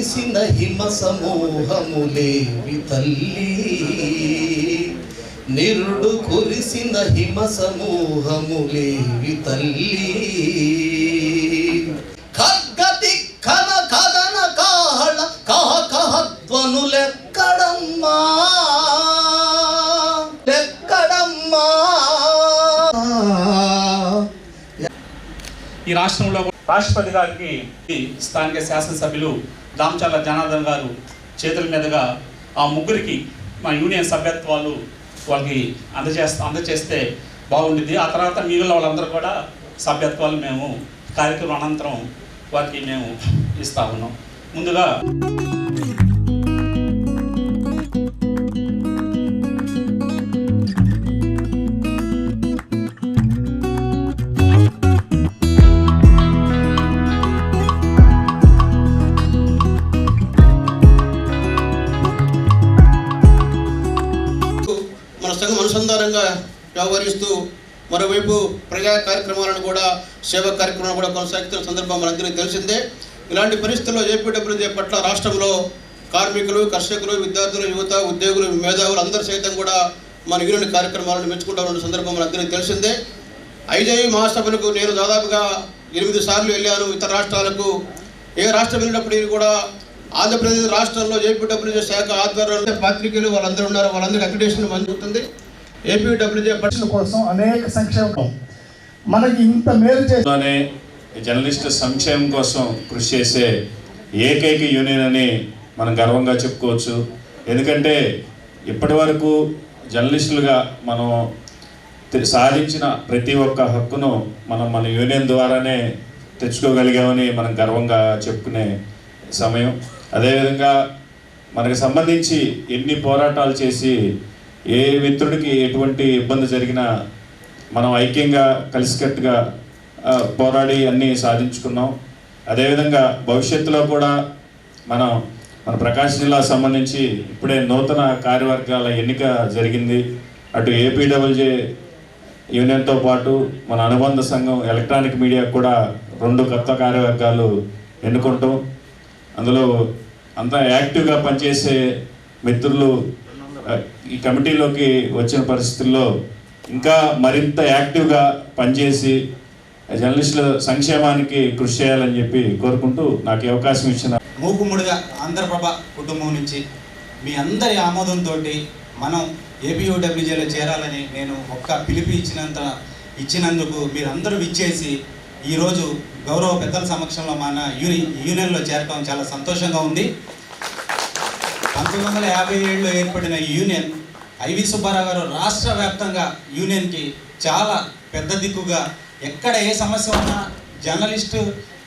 నిరుడు హిమ సమూహములేవి తల్లి. నిరుడు కురిసిన హిమ సమూహములేవి తల్లి. ఖడ్గతి కన కదన కాహళ కహ కహ ధ్వనులెక్కడమ్మా లెక్కడమ్మా. ఈ రాష్ట్రంలో రాష్ట్రపతి గారికి స్థానిక శాసనసభ్యులు దామచర్ల జనార్దన్ గారు చేతుల మీదుగా ఆ ముగ్గురికి మా యూనియన్ సభ్యత్వాలు వాళ్ళకి అందజేస్తా అందజేస్తే బాగుంటుంది ఆ తర్వాత మిగిలిన వాళ్ళందరూ కూడా సభ్యత్వాలు మేము కార్యక్రమం అనంతరం వారికి మేము ఇస్తా ఉన్నాం. ముందుగా వ్యవహరిస్తూ మరోవైపు ప్రజా కార్యక్రమాలను కూడా సేవా కార్యక్రమాలను కూడా కొనసాగుతున్న సందర్భం మనందరికీ తెలిసిందే. ఇలాంటి పరిస్థితుల్లో ఏపీడబ్ల్యూజే పట్ల రాష్ట్రంలో కార్మికులు కర్షకులు విద్యార్థులు యువత ఉద్యోగులు మేధావులు అందరూ సైతం కూడా మన యూనియన్ కార్యక్రమాలను మెచ్చుకుంటామన్న సందర్భం మనందరికీ తెలిసిందే. ఐజేయు మహాసభలకు నేను దాదాపుగా ఎనిమిది సార్లు వెళ్ళాను ఇతర రాష్ట్రాలకు. ఏ రాష్ట్రం వెళ్ళినప్పుడు కూడా ఆంధ్రప్రదేశ్ రాష్ట్రంలో ఏపీడబ్ల్యూజే శాఖ ఆధ్వర్యంలో పాత్రికేయులు వాళ్ళందరూ ఉన్నారు. వాళ్ళందరికీ అక్రిడేషన్ మంజూరుతుంది ఏపీడబ్ల్యూజే పరీక్షల కోసం అనేక సంక్షేమం మనకి ఇంత మేలు చేసి జర్నలిస్ట్ సంక్షేమం కోసం కృషి చేసే ఏకైక యూనియన్ అని మనం గర్వంగా చెప్పుకోవచ్చు. ఎందుకంటే ఇప్పటి వరకు జర్నలిస్టులుగా మనం సాధించిన ప్రతి ఒక్క హక్కును మనం మన యూనియన్ ద్వారానే తెచ్చుకోగలిగామని మనం గర్వంగా చెప్పుకునే సమయం. అదేవిధంగా మనకు సంబంధించి ఎన్ని పోరాటాలు చేసి ఏ మిత్రుడికి ఎటువంటి ఇబ్బంది జరిగినా మనం ఐక్యంగా కలిసికట్టుగా పోరాడి అన్నీ సాధించుకున్నాం. అదేవిధంగా భవిష్యత్తులో కూడా మనం మన ప్రకాశం జిల్లా సంబంధించి ఇప్పుడే నూతన కార్యవర్గాల ఎన్నిక జరిగింది. అటు ఏపీడబ్ల్యూజే యూనియన్తో పాటు మన అనుబంధ సంఘం ఎలక్ట్రానిక్ మీడియా కూడా రెండు కొత్త కార్యవర్గాలు ఎన్నుకుంటాం. అందులో అంతా యాక్టివ్గా పనిచేసే మిత్రులు ఈ కమిటీలోకి వచ్చిన పరిస్థితుల్లో ఇంకా మరింత యాక్టివ్గా పనిచేసి జర్నలిస్టుల సంక్షేమానికి కృషి చేయాలని చెప్పి కోరుకుంటూ నాకు అవకాశం ఇచ్చిన మూకుముడిగా ఆంధ్రప్రభ కుటుంబం నుంచి మీ అందరి ఆమోదంతో మనం ఏపీఓడబ్ల్యూజేలో చేరాలని నేను ఒక్క పిలిపి ఇచ్చినంత ఇచ్చినందుకు మీరందరూ విచ్చేసి ఈరోజు గౌరవ పెద్దల సమక్షంలో మన యూని యూనియన్లో చేరటం చాలా సంతోషంగా ఉంది. పంతొమ్మిది వందల యాభై ఏడులో ఏర్పడిన యూనియన్ ఐవి సుబ్బారావు గారు రాష్ట్ర వ్యాప్తంగా యూనియన్కి చాలా పెద్ద దిక్కుగా ఎక్కడ ఏ సమస్య ఉన్నా జర్నలిస్టు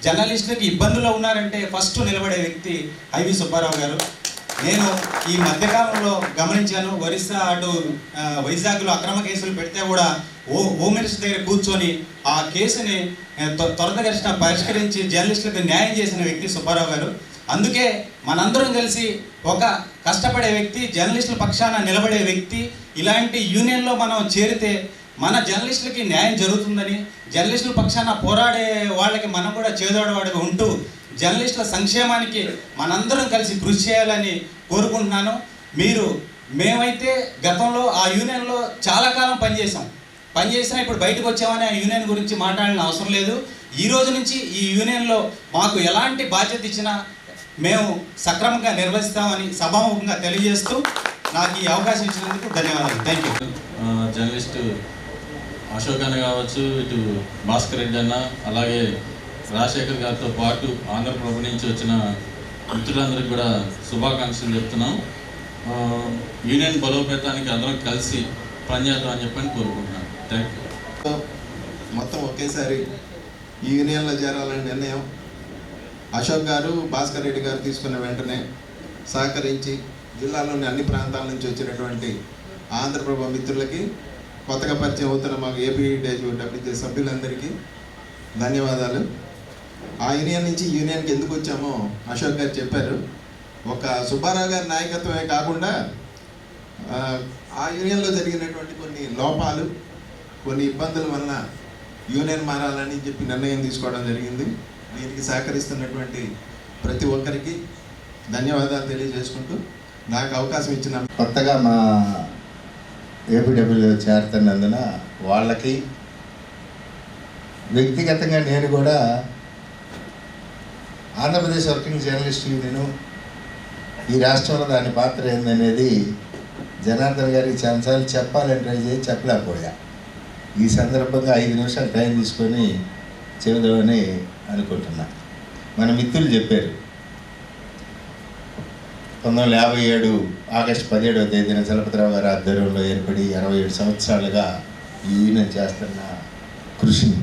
జర్నలిస్టులకి ఇబ్బందులు ఉన్నారంటే ఫస్ట్ నిలబడే వ్యక్తి ఐవి సుబ్బారావు గారు. నేను ఈ మధ్యకాలంలో గమనించాను ఒరిస్సా అటు వైజాగ్లో అక్రమ కేసులు పెడితే కూడా ఓ హోమ్ మినిస్టర్ దగ్గర కూర్చొని ఆ కేసుని ఆ, పరిష్కరించి జర్నలిస్టులకు న్యాయం చేసిన వ్యక్తి సుబ్బారావు గారు. అందుకే మనందరం కలిసి ఒక కష్టపడే వ్యక్తి జర్నలిస్టుల పక్షాన నిలబడే వ్యక్తి ఇలాంటి యూనియన్లో మనం చేరితే మన జర్నలిస్టులకి న్యాయం జరుగుతుందని జర్నలిస్టుల పక్షాన పోరాడే వాళ్ళకి మనం కూడా చేదోడవాడిగా ఉంటూ జర్నలిస్టుల సంక్షేమానికి మనందరం కలిసి కృషి చేయాలని కోరుకుంటున్నాను. మీరు మేమైతే గతంలో ఆ యూనియన్లో చాలా కాలం పనిచేసాం పనిచేసినా ఇప్పుడు బయటకు వచ్చామని ఆ యూనియన్ గురించి మాట్లాడిన అవసరం లేదు. ఈ రోజు నుంచి ఈ యూనియన్లో మాకు ఎలాంటి బాధ్యత ఇచ్చినా మేము సక్రమంగా నిర్వహిస్తామని సభాముఖంగా తెలియజేస్తూ నాకు ఈ అవకాశం ఇచ్చినందుకు ధన్యవాదాలు. థ్యాంక్ యూ జర్నలిస్టు అశోక్ అన్న కావచ్చు ఇటు భాస్కర్ రెడ్డి అన్న అలాగే రాజశేఖర్ గారితో పాటు ఆంధ్రప్రభ నుంచి వచ్చిన మిత్రులందరికీ కూడా శుభాకాంక్షలు చెప్తున్నాం. ఆ, యూనియన్ బలోపేతానికి అందరం కలిసి పనిచేద్దాం అని చెప్పని కోరుకుంటున్నాను థ్యాంక్ యూ మొత్తం ఒకేసారి ఈ యూనియన్లో చేరాలని నిర్ణయం అశోక్ గారు భాస్కర్ రెడ్డి గారు తీసుకున్న వెంటనే సహకరించి జిల్లాలోని అన్ని ప్రాంతాల నుంచి వచ్చినటువంటి ఆంధ్రప్రభ మిత్రులకి కొత్తగా పరిచయం అవుతున్న మాకు ఏపీ డబ్ల్యూజే సభ్యులందరికీ ధన్యవాదాలు. ఆ యూనియన్ నుంచి యూనియన్కి ఎందుకు వచ్చామో అశోక్ గారు చెప్పారు. ఒక సుబ్బారావు గారి నాయకత్వమే కాకుండా ఆ, ఆ యూనియన్లో జరిగినటువంటి కొన్ని లోపాలు కొన్ని ఇబ్బందుల వలన యూనియన్ మారాలని చెప్పి నిర్ణయం తీసుకోవడం జరిగింది. దీనికి సహకరిస్తున్నటువంటి ప్రతి ఒక్కరికి ధన్యవాదాలు తెలియజేసుకుంటూ నాకు అవకాశం ఇచ్చిన కొత్తగా మా ఏపీడబ్ల్యూలో చేరుతున్నందున వాళ్ళకి వ్యక్తిగతంగా నేను కూడా ఆంధ్రప్రదేశ్ వర్కింగ్ జర్నలిస్ట్ యూనియన్ ఈ రాష్ట్రంలో దాని పాత్ర ఏందనేది జనార్దన్ గారికి చాలాసార్లు చెప్పాలని ట్రై చేసి చెప్పలేకపోయా. ఈ సందర్భంగా ఐదు నిమిషాలు టైం తీసుకొని చెబుదామని అనుకుంటున్నా. మన మిత్రులు చెప్పారు. పంతొమ్మిది వందల యాభై ఏడు ఆగస్టు పదిహేడవ తేదీన చలపతిరావు గారి ఆధ్వర్యంలో ఏర్పడి అరవై ఏడు సంవత్సరాలుగా ఈయన చేస్తున్న కృషిని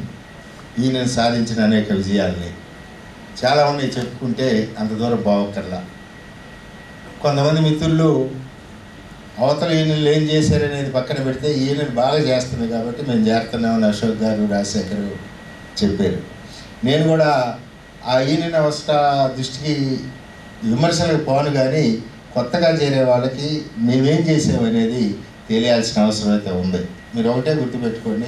ఈయన సాధించిన అనేక విజయాల్ని. చాలా ఉన్నాయి చెప్పుకుంటే అంత దూరం బావక్కర్లా కొంతమంది మిత్రులు అవతల ఈయనలు ఏం చేశారనేది పక్కన పెడితే ఈయన బాగా చేస్తుంది కాబట్టి మేము చేస్తున్నామని అశోక్ గారు రాజశేఖర్ చెప్పారు. నేను కూడా ఆ యూనియన్ అవస్థ దృష్టికి విమర్శలకు పోను కానీ కొత్తగా చేరే వాళ్ళకి మేమేం చేసామనేది తెలియాల్సిన అవసరం అయితే ఉంది. మీరు ఒకటే గుర్తుపెట్టుకోండి.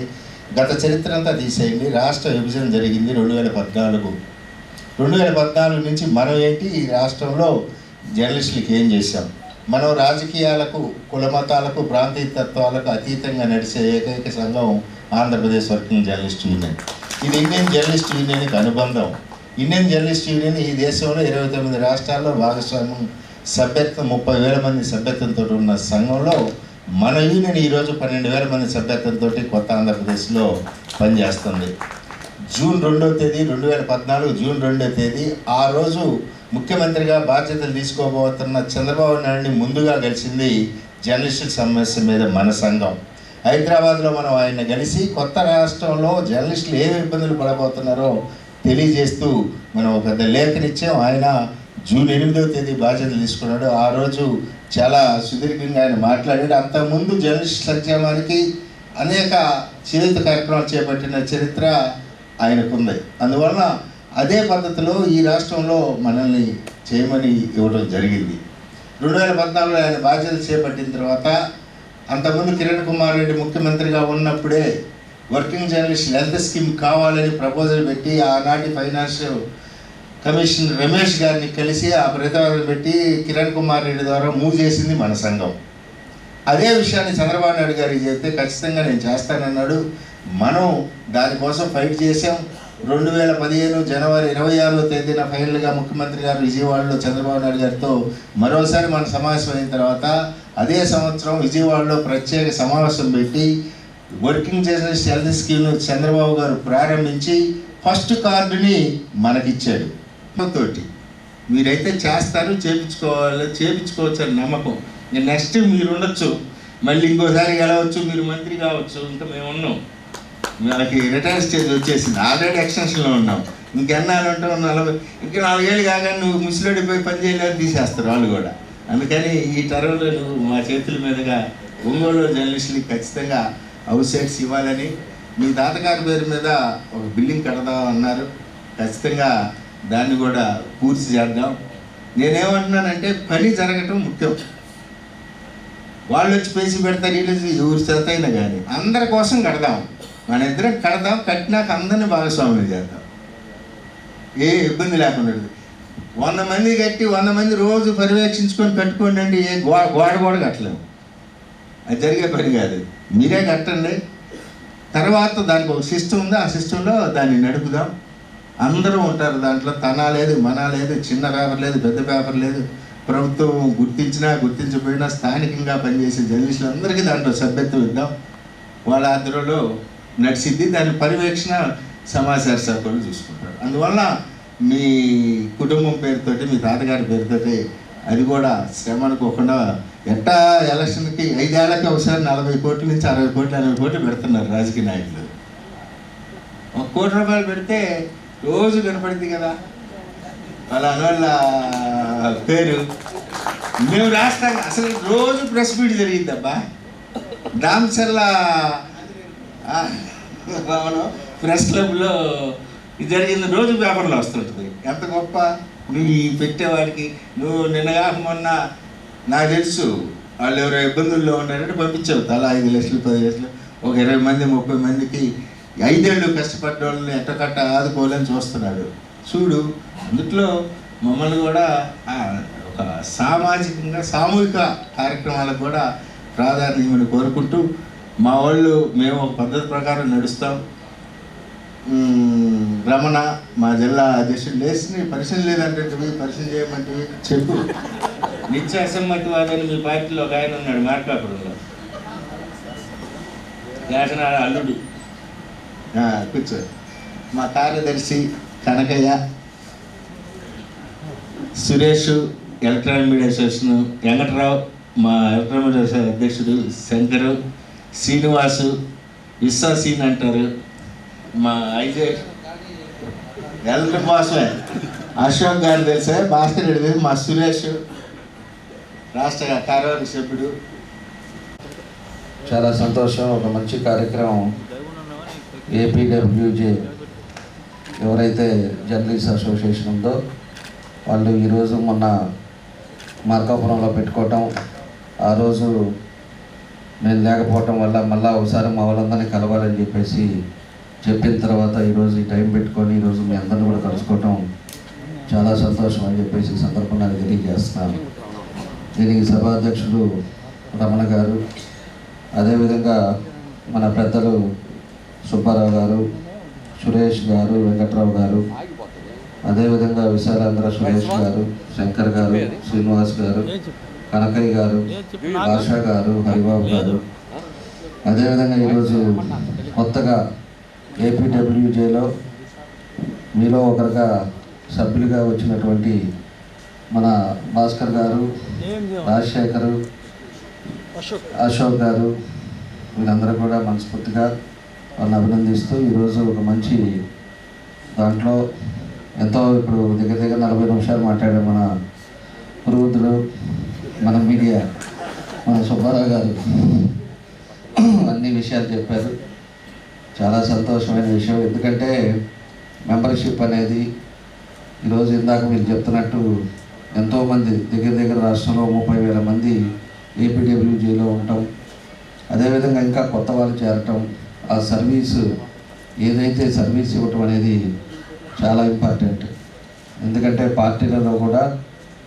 గత చరిత్ర అంతా తీసేయండి. రాష్ట్ర విభజన జరిగింది రెండు వేల పద్నాలుగు. రెండు వేల పద్నాలుగు నుంచి మనం ఏంటి? ఈ రాష్ట్రంలో జర్నలిస్టులకి ఏం చేశాం? మనం రాజకీయాలకు కుల మతాలకు ప్రాంతీయ తత్వాలకు అతీతంగా నడిచే ఏకైక సంఘం ఆంధ్రప్రదేశ్ వర్కింగ్ జర్నలిస్ట్ యూనియన్. ఇది ఇండియన్ జర్నలిస్ట్ యూనియన్కి అనుబంధం. ఇండియన్ జర్నలిస్ట్ యూనియన్ ఈ దేశంలో ఇరవై తొమ్మిది రాష్ట్రాల్లో భాగస్వామ్యం సభ్యత్వం ముప్పై వేల మంది సభ్యత్వంతో ఉన్న సంఘంలో మన యూనియన్ ఈరోజు పన్నెండు వేల మంది సభ్యత్వంతో కొత్త ఆంధ్రప్రదేశ్లో పనిచేస్తుంది. జూన్ రెండో తేదీ రెండు వేల పద్నాలుగు జూన్ రెండో తేదీ ఆ రోజు ముఖ్యమంత్రిగా బాధ్యతలు తీసుకోబోతున్న చంద్రబాబు నాయుడిని ముందుగా కలిసింది జర్నలిస్టుల సమస్య మీద మన సంఘం. హైదరాబాద్లో మనం ఆయన కలిసి కొత్త రాష్ట్రంలో జర్నలిస్టులు ఏమి ఇబ్బందులు పడబోతున్నారో తెలియజేస్తూ మనం ఒక పెద్ద లేఖనిచ్చాం ఆయన జూన్ ఎనిమిదవ తేదీ బాధ్యతలు తీసుకున్నాడు. ఆ రోజు చాలా సుదీర్ఘంగా ఆయన మాట్లాడాడు. అంతకుముందు జర్నలిస్ట్ సంక్షేమానికి అనేక చేయుత కార్యక్రమాలు చేపట్టిన చరిత్ర ఆయనకుంది. అందువలన అదే పద్ధతిలో ఈ రాష్ట్రంలో మనల్ని చేయమని ఇవ్వడం జరిగింది. రెండు వేల పద్నాలుగులో ఆయన బాధ్యతలు చేపట్టిన తర్వాత అంతకుముందు కిరణ్ కుమార్ రెడ్డి ముఖ్యమంత్రిగా ఉన్నప్పుడే వర్కింగ్ జర్నలిస్ట్ హెల్త్ స్కీమ్ కావాలని ప్రపోజల్ పెట్టి ఆనాటి ఫైనాన్షియల్ కమిషనర్ రమేష్ గారిని కలిసి ఆ ప్రతిపాదన పెట్టి కిరణ్ కుమార్ రెడ్డి ద్వారా మూవ్ చేసింది మన సంఘం. అదే విషయాన్ని చంద్రబాబు నాయుడు గారికి చెప్తే ఖచ్చితంగా నేను చేస్తానన్నాడు. మనం దానికోసం ఫైట్ చేసాం రెండు వేల పదిహేను జనవరి ఇరవై ఆరో తేదీన ఫైనల్గా ముఖ్యమంత్రి గారు విజయవాడలో చంద్రబాబు నాయుడు గారితో మరోసారి మన సమావేశం అయిన తర్వాత అదే సంవత్సరం విజయవాడలో ప్రత్యేక సమావేశం పెట్టి వర్కింగ్ జర్నలిస్ట్ హెల్త్ స్కీమ్ను చంద్రబాబు గారు ప్రారంభించి ఫస్ట్ కార్డుని మనకిచ్చాడు తోటి మీరైతే చేస్తారు చేపించుకోవాలి చేపించుకోవచ్చు అని నమ్మకం. నెక్స్ట్ మీరు ఉండొచ్చు మళ్ళీ ఇంకోసారి గెలవచ్చు మీరు మంత్రి కావచ్చు ఇంకా మేము ఉన్నాం. మనకి రిటైర్ స్టేజ్ వచ్చేసింది. ఆల్రెడీ ఎక్స్టెన్షన్లో ఉన్నాం. ఇంకెన్నాళ్ళు ఉంటాం నలభై ఇంకా నాలుగేళ్ళు కాగానే నువ్వు ముసలిడిపోయి పని చేయలేదు తీసేస్తారు వాళ్ళు కూడా. అందుకని ఈ టర్మ్లో నువ్వు మా చేతుల మీదుగా ఒంగోలు జర్నలిస్టులకి ఖచ్చితంగా హౌస్ ఇవ్వాలని మీ తాతగారి పేరు మీద ఒక బిల్డింగ్ కడదాం అన్నారు. ఖచ్చితంగా దాన్ని కూడా పూర్తి చేద్దాం. నేనేమంటున్నానంటే పని జరగటం ముఖ్యం. వాళ్ళు వచ్చి పేసి పెడతారు వీళ్ళు వచ్చి ఎవరి చేత అయినా కానీ అందరి కోసం కడదాం. మన ఇద్దరం కడదాం కట్టినాక అందరిని భాగస్వాములు చేద్దాం. ఏ ఇబ్బంది లేకుండా వంద మంది కట్టి వంద మంది రోజు పర్యవేక్షించుకొని కట్టుకోండి అంటే ఏ గోడ గోడ కూడా కట్టలేము. అది జరిగే పని కాదు. మీరే కట్టండి. తర్వాత దానికి ఒక సిస్టమ్ ఉంది. ఆ సిస్టంలో దాన్ని నడుపుదాం. అందరూ ఉంటారు దాంట్లో. తన లేదు మన లేదు చిన్న పేపర్ లేదు పెద్ద పేపర్ లేదు. ప్రభుత్వం గుర్తించినా గుర్తించకపోయినా స్థానికంగా పనిచేసే జర్నలిస్టులు అందరికీ దాంట్లో సభ్యత్వం ఇద్దాం. వాళ్ళ ఆధ్వర్యంలో నడిచింది దాని పర్యవేక్షణ సమాచార శాఖలు చూసుకుంటారు. అందువల్ల మీ కుటుంబం పేరుతోటి మీ తాతగారి పేరుతోటి అది కూడా శ్రమ అనుకోకుండా ఎట్టా ఎలక్షన్కి ఐదేళ్ళకి ఒకసారి నలభై కోట్ల నుంచి అరవై కోట్లు ఎనభై కోట్లు పెడుతున్నారు రాజకీయ నాయకులు. ఒక కోటి రూపాయలు పెడితే రోజు కనపడింది కదా. వాళ్ళ అనవాళ్ళ పేరు. మేము రాష్ట్రం అసలు రోజు ప్రెస్ మీట్ జరిగిద్దబ్బా దామచర్ల ఆ, భవనం ప్రెస్ క్లబ్లో ఇది జరిగింది రోజు పేపర్లో వస్తుంటుంది. ఎంత గొప్ప? నువ్వు ఈ పెట్టేవాడికి నువ్వు నిన్నగా మొన్న నాకు తెలుసు వాళ్ళు ఎవరో ఇబ్బందుల్లో ఉన్నారంటే పంపించావు తలా ఐదు లక్షలు పది లక్షలు ఒక ఇరవై మంది ముప్పై మందికి ఐదేళ్ళు కష్టపడ్డ వాళ్ళని ఎట్టకట్ట ఆదుకోవాలని చూస్తున్నాడు. చూడు అందుట్లో మమ్మల్ని కూడా ఒక సామాజికంగా సామూహిక కార్యక్రమాలకు కూడా ప్రాధాన్యమని కోరుకుంటూ మా వాళ్ళు మేము ఒక పద్ధతి ప్రకారం నడుస్తాం. రమణ మా జిల్లా అధ్యక్షుడు లేచి పరిచయం లేదంటే పరిచయం చేయమంటే చెప్పు. నిత్య అసమ్మతివాదని మీ పార్టీలో ఒక ఆయన ఉన్నాడు మార్కాపురంలో లేఖనాల అల్లుడు. కూర్చో. మా కార్యదర్శి Kanakayya Suresh electronic media association Venkatrao మా ఎలక్ట్రానిక్ మీడియా అధ్యక్షుడు శంకరు శ్రీనివాసు విశ్వాసీన్ అంటారు. మా ఐజే. ఎలక్ట్రిక్ బాసే అశోక్ గారు తెలిసే? భాస్కర్ రెడ్డి తెలుసు, మా సురేష్. రాష్ట్ర కార్యవర్గ సభ్యుడు. చాలా సంతోషం. ఒక మంచి కార్యక్రమం. ఏపీడబ్ల్యూజే ఎవరైతే జర్నలిస్ట్ అసోసియేషన్ ఉందో వాళ్ళు ఈరోజు మొన్న మార్కాపురంలో పెట్టుకోవటం ఆ రోజు నేను లేకపోవటం వల్ల మళ్ళీ ఒకసారి మా వాళ్ళందరినీ కలవాలని చెప్పేసి చెప్పిన తర్వాత ఈరోజు ఈ టైం పెట్టుకొని ఈరోజు మీ అందరిని కూడా కలుసుకోవటం చాలా సంతోషం అని చెప్పేసి ఈ సందర్భంగా తెలియజేస్తున్నాను. దీనికి సభాధ్యక్షుడు రమణ గారు అదేవిధంగా మన పెద్దలు సుబ్బారావు గారు సురేష్ గారు వెంకట్రావు గారు అదేవిధంగా విశాలాంధ్ర సురేష్ గారు శంకర్ గారు శ్రీనివాస్ గారు కనకయ్య గారు భాషా గారు హరిబాబు గారు. అదేవిధంగా ఈరోజు కొత్తగా ఏపీడబ్ల్యూజేలో మీలో ఒకరిగా సభ్యులుగా వచ్చినటువంటి మన భాస్కర్ గారు రాజశేఖరు అశోక్ గారు వీళ్ళందరూ కూడా మనస్ఫూర్తిగా వాళ్ళని అభినందిస్తూ ఈరోజు ఒక మంచి దాంట్లో ఎంతో ఇప్పుడు దగ్గర దగ్గర నలభై నిమిషాలు మాట్లాడారు మన పురోహితుడు మన మీడియా మన సుబ్బారావు గారు. అన్ని విషయాలు చెప్పారు. చాలా సంతోషమైన విషయం. ఎందుకంటే మెంబర్షిప్ అనేది ఈరోజు ఇందాక మీరు చెప్తున్నట్టు ఎంతోమంది దగ్గర దగ్గర రాష్ట్రంలో ముప్పై వేల మంది ఏపీడబ్ల్యూజీలో ఉండటం అదేవిధంగా ఇంకా కొత్త వాళ్ళు చేరటం ఆ సర్వీసు ఏదైతే సర్వీస్ ఇవ్వటం అనేది చాలా ఇంపార్టెంట్. ఎందుకంటే పార్టీలలో కూడా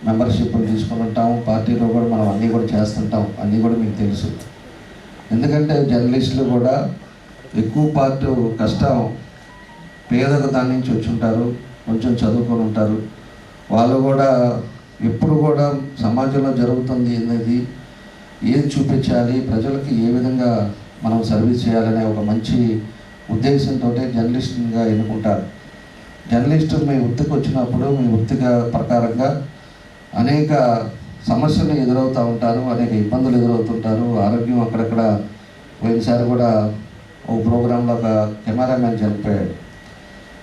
మెంబర్షిప్లు తీసుకుని ఉంటాం పార్టీలో కూడా మనం అన్నీ కూడా చేస్తుంటాం అన్నీ కూడా మీకు తెలుసు. ఎందుకంటే జర్నలిస్టులు కూడా ఎక్కువ పార్ట్ కష్టం పేదకు దాని నుంచి వచ్చి ఉంటారు కొంచెం చదువుకొని ఉంటారు. వాళ్ళు కూడా ఎప్పుడు కూడా సమాజంలో జరుగుతుంది అనేది ఏది చూపించాలి ప్రజలకి ఏ విధంగా మనం సర్వీస్ చేయాలనే ఒక మంచి ఉద్దేశంతో జర్నలిస్ట్గా ఎన్నుకుంటారు. జర్నలిస్ట్ మీ వృత్తికి వచ్చినప్పుడు మీ వృత్తిగా ప్రకారంగా అనేక సమస్యలు ఎదురవుతూ ఉంటారు అనేక ఇబ్బందులు ఎదురవుతుంటారు. ఆరోగ్యం అక్కడక్కడ పోయినసారి కూడా ఓ ప్రోగ్రాంలో ఒక కెమెరామ్యాన్ చనిపోయాడు.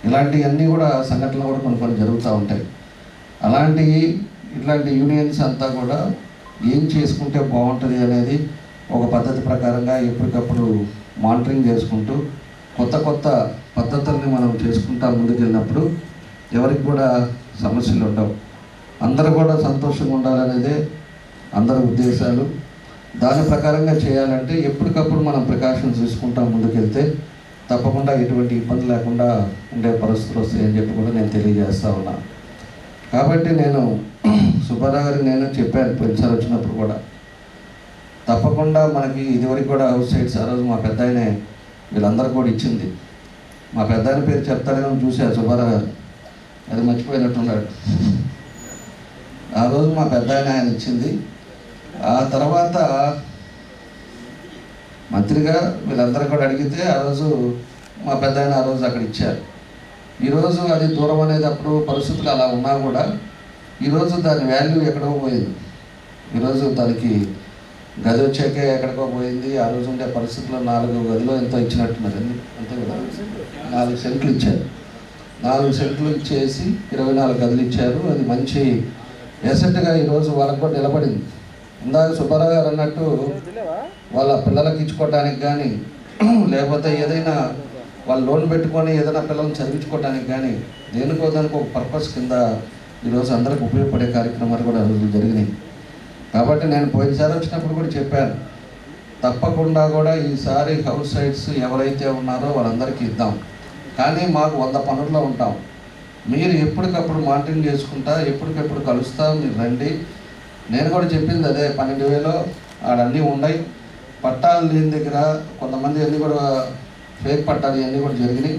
ఇలాంటివన్నీ కూడా సంఘటనలు కూడా కొన్ని కొన్ని జరుగుతూ ఉంటాయి. అలాంటి ఇట్లాంటి యూనియన్స్ అంతా కూడా ఏం చేసుకుంటే బాగుంటుంది అనేది ఒక పద్ధతి ప్రకారంగా ఎప్పటికప్పుడు మానిటరింగ్ చేసుకుంటూ కొత్త కొత్త పద్ధతుల్ని మనం చేసుకుంటా ముందుకెళ్ళినప్పుడు ఎవరికి కూడా సమస్యలు ఉండవు అందరూ కూడా సంతోషంగా ఉండాలనేదే అందరి ఉద్దేశాలు. దాని ప్రకారంగా చేయాలంటే ఎప్పటికప్పుడు మనం ప్రికాషన్స్ తీసుకుంటా ముందుకెళ్తే. తప్పకుండా ఎటువంటి ఇబ్బంది లేకుండా ఉండే పరిస్థితులు వస్తాయని చెప్పి కూడా నేను తెలియజేస్తా ఉన్నా. కాబట్టి నేను సుబ్బారావు గారికి నేను చెప్పాను పోయినసారి వచ్చినప్పుడు కూడా. తప్పకుండా మనకి ఇదివరకు కూడా హౌస్ సైడ్స్ ఆ రోజు మా పెద్ద ఆయనే వీళ్ళందరూ కూడా ఇచ్చింది. మా పెద్ద ఆయన పేరు చెప్తారేమో చూశారు సుబ్బారావు గారు. అది మర్చిపోయినట్టున్నాడు. ఆ రోజు మా పెద్ద ఆయన ఆయన ఇచ్చింది. ఆ తర్వాత మంత్రిగా వీళ్ళందరూ కూడా అడిగితే ఆ రోజు మా పెద్ద ఆయన ఆ రోజు అక్కడ ఇచ్చారు. ఈరోజు అది దూరం అనేది అప్పుడు పరిస్థితులు అలా ఉన్నా కూడా ఈరోజు దాని వాల్యూ ఎక్కడో పోయింది. ఈరోజు దానికి గది వచ్చాక ఎక్కడికో పోయింది. ఆ రోజు ఉండే పరిస్థితుల్లో నాలుగు గదిలో ఎంతో ఇచ్చినట్టున్నారు. అంతే కదా? నాలుగు సెంట్లు ఇచ్చారు. నాలుగు సెంట్లు ఇచ్చేసి ఇరవై నాలుగు గదులు ఇచ్చారు. అది మంచి ఎసెట్గా ఈరోజు వాళ్ళకు కూడా నిలబడింది. ఇందాక సుబ్బారావు గారు అన్నట్టు వాళ్ళ పిల్లలకి ఇచ్చుకోవడానికి కానీ లేకపోతే ఏదైనా వాళ్ళు లోన్ పెట్టుకొని ఏదైనా పిల్లల్ని చదివించుకోవడానికి కానీ దేనికో దానికి ఒక పర్పస్ కింద ఈరోజు అందరికి ఉపయోగపడే కార్యక్రమాలు కూడా ఆ రోజు జరిగినాయి. కాబట్టి నేను పోయినసారి వచ్చినప్పుడు కూడా చెప్పాను తప్పకుండా కూడా ఈసారి హౌస్ సైట్స్ ఎవరైతే ఉన్నారో వాళ్ళందరికీ ఇద్దాం. కానీ మాకు వంద పనుల్లో ఉంటాం. మీరు ఎప్పటికప్పుడు మానిటరింగ్ చేసుకుంటా ఎప్పటికప్పుడు కలుస్తా మీరు రండి. నేను కూడా చెప్పింది అదే పన్నెండు వేలు ఆడన్నీ ఉన్నాయి. పట్టాలు లేని దగ్గర కొంతమంది అన్నీ కూడా ఫేక్ పట్టాలు ఇవన్నీ కూడా జరిగినాయి.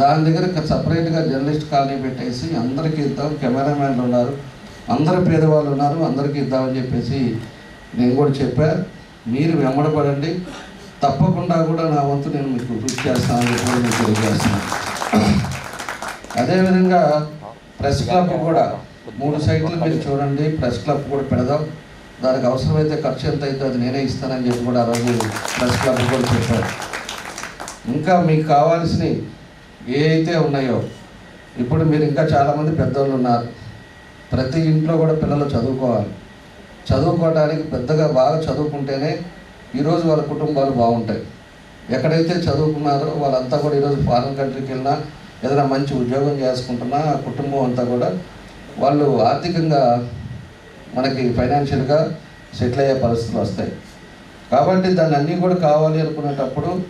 దాని దగ్గర సపరేట్గా జర్నలిస్ట్ కాలనీ పెట్టేసి అందరికీ ఇద్దాం కెమెరామ్యాన్లు ఉన్నారు అందరు పేదవాళ్ళు ఉన్నారు అందరికీ ఇద్దామని చెప్పేసి నేను కూడా చెప్పా. మీరు వెంబడపడండి. తప్పకుండా కూడా నా వంతు నేను మీకు కృషి చేస్తానని చెప్పి కూడా తెలియజేస్తున్నాను అదేవిధంగా ప్రెస్ క్లబ్ కూడా మూడు సైట్లు మీరు చూడండి ప్రెస్ క్లబ్ కూడా పెడదాం. దానికి అవసరమైతే ఖర్చు ఎంత అయితే అది నేనే ఇస్తానని చెప్పి కూడా ఆ రోజు ప్రెస్ క్లబ్ కూడా చెప్పారు. ఇంకా మీకు కావాల్సినవి ఏ అయితే ఉన్నాయో ఇప్పుడు మీరు ఇంకా చాలామంది పెద్దోళ్ళు ఉన్నారు. ప్రతి ఇంట్లో కూడా పిల్లలు చదువుకోవాలి. చదువుకోవడానికి పెద్దగా బాగా చదువుకుంటేనే ఈరోజు వాళ్ళ కుటుంబాలు బాగుంటాయి. ఎక్కడైతే చదువుకున్నారో వాళ్ళంతా కూడా ఈరోజు ఫారిన్ కంట్రీకి వెళ్ళినా ఏదైనా మంచి ఉద్యోగం చేసుకుంటున్నా ఆ కుటుంబం అంతా కూడా వాళ్ళు ఆర్థికంగా మనకి ఫైనాన్షియల్గా సెటిల్ అయ్యే పరిస్థితులు వస్తాయి. కాబట్టి దాన్ని అన్నీ కూడా కావాలి అనుకునేటప్పుడు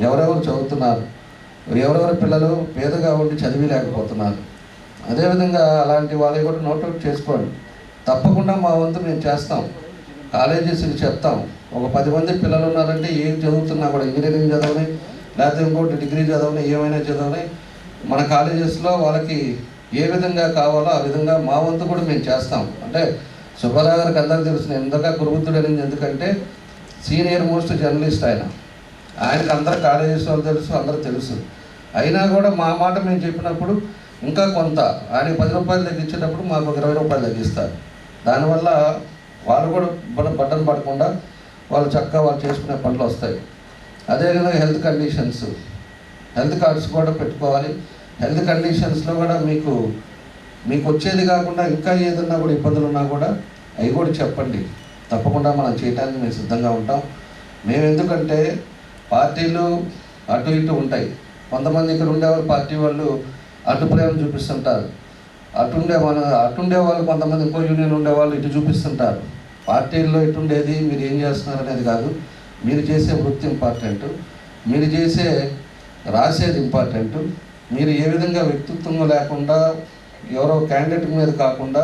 ఎవరెవరు చదువుతున్నారు ఎవరెవరి పిల్లలు పేదగా ఉండి చదివిలేకపోతున్నారు. అదేవిధంగా అలాంటి వాళ్ళని కూడా నోట్అవుట్ చేసుకోండి. తప్పకుండా మా వంతు మేము చేస్తాం. కాలేజెస్కి చెప్తాం. ఒక పది మంది పిల్లలు ఉన్నారంటే ఏం చదువుతున్నా కూడా ఇంజనీరింగ్ చదవని లేకపోతే ఇంకోటి డిగ్రీ చదవని ఏమైనా చదవని మన కాలేజెస్లో వాళ్ళకి ఏ విధంగా కావాలో ఆ విధంగా మా వంతు కూడా మేము చేస్తాం. అంటే సుబ్బారావు గారికి అందరికీ తెలుసు ఇందాక గురుబుద్ధుడు అనేది ఎందుకంటే సీనియర్ మోస్ట్ జర్నలిస్ట్ ఆయన. ఆయనకు అందరు కాలేజెస్ వాళ్ళు తెలుసు అందరూ తెలుసు. అయినా కూడా మా మాట మేము చెప్పినప్పుడు ఇంకా కొంత ఆయనకి పది రూపాయలు తగ్గించేటప్పుడు మాకు ఒక ఇరవై రూపాయలు తగ్గిస్తారు దానివల్ల వాళ్ళు కూడా బట్టన్ బట్టలు పడకుండా వాళ్ళు చక్కగా వాళ్ళు చేసుకునే పనులు వస్తాయి. అదేవిధంగా హెల్త్ కండిషన్స్. హెల్త్ కార్డ్స్ కూడా పెట్టుకోవాలి. హెల్త్ కండిషన్స్లో కూడా మీకు మీకు వచ్చేది కాకుండా ఇంకా ఏదన్నా కూడా ఇబ్బందులు ఉన్నా కూడా అవి కూడా చెప్పండి. తప్పకుండా మనం చేయడానికి మేము సిద్ధంగా ఉంటాం. మేము ఎందుకంటే పార్టీలు అటు ఇటు ఉంటాయి. కొంతమంది ఇక్కడ ఉండేవాళ్ళు పార్టీ వాళ్ళు అటు ప్రేమ చూపిస్తుంటారు. అటుండే మన అటుండే వాళ్ళు కొంతమంది ఇంకో యూనియన్ ఉండేవాళ్ళు ఇటు చూపిస్తుంటారు. పార్టీల్లో ఇటుండేది మీరు ఏం చేస్తున్నారు అనేది కాదు. మీరు చేసే వృత్తి ఇంపార్టెంట్ మీరు చేసే రాసేది ఇంపార్టెంట్ మీరు ఏ విధంగా వ్యక్తిత్వం లేకుండా ఎవరో క్యాండిడేట్ మీద కాకుండా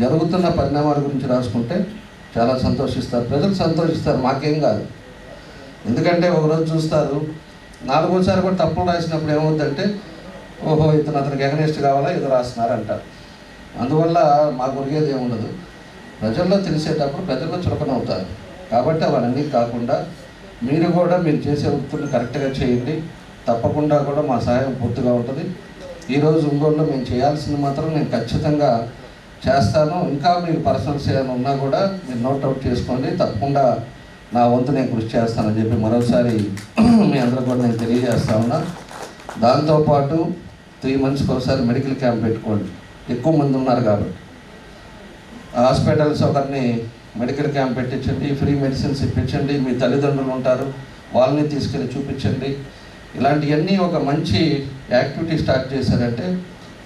జరుగుతున్న పరిణామాల గురించి రాసుకుంటే చాలా సంతోషిస్తారు. ప్రజలు సంతోషిస్తారు మాకేం కాదు. ఎందుకంటే ఒకరోజు చూస్తారు నాలుగోసారి కూడా తప్పులు రాసినప్పుడు ఏమవుతుందంటే ఓహో ఇతను అతనికి ఎగనెస్ట్ కావాలా ఇది రాస్తున్నారు అంటారు. అందువల్ల మాకు ఉరిగేది ఏముండదు. ప్రజల్లో తెలిసేటప్పుడు ప్రజల్లో చులకనవుతారు కాబట్టి అవన్నీ కాకుండా మీరు కూడా మీరు చేసే వృత్తులు కరెక్ట్గా చేయండి. తప్పకుండా కూడా మా సహాయం పూర్తిగా ఉంటుంది. ఈరోజు ఒంగోలులో మేము చేయాల్సింది మాత్రం నేను ఖచ్చితంగా చేస్తాను. ఇంకా మీకు పర్సనల్స్ ఏమైనా ఉన్నా కూడా మీరు నోట్ అవుట్ చేసుకోండి. తప్పకుండా నా వంతు నేను కృషి చేస్తానని చెప్పి మరోసారి మీ అందరూ కూడా నేను తెలియజేస్తా ఉన్నా. దాంతోపాటు త్రీ మంత్స్కి ఒకసారి మెడికల్ క్యాంప్ పెట్టుకోండి. ఎక్కువ మంది ఉన్నారు కాబట్టి. హాస్పిటల్స్ ఒకరిని మెడికల్ క్యాంప్ పెట్టించండి ఫ్రీ మెడిసిన్స్ ఇప్పించండి. మీ తల్లిదండ్రులు ఉంటారు. వాళ్ళని తీసుకెళ్ళి చూపించండి. ఇలాంటివన్నీ ఒక మంచి యాక్టివిటీ స్టార్ట్ చేశారంటే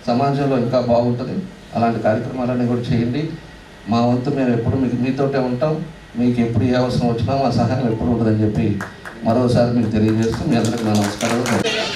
సమాజంలో ఇంకా బాగుంటుంది. అలాంటి కార్యక్రమాలన్నీ కూడా చేయండి. మా వంతు మేము ఎప్పుడు మీకు మీతోటే ఉంటాం. మీకు ఎప్పుడు ఏ అవసరం వచ్చినా మా సహాయం ఎప్పుడు ఉంటుందని చెప్పి మరోసారి మీకు తెలియజేస్తూ మీ అందరికీ నా నమస్కారాలు.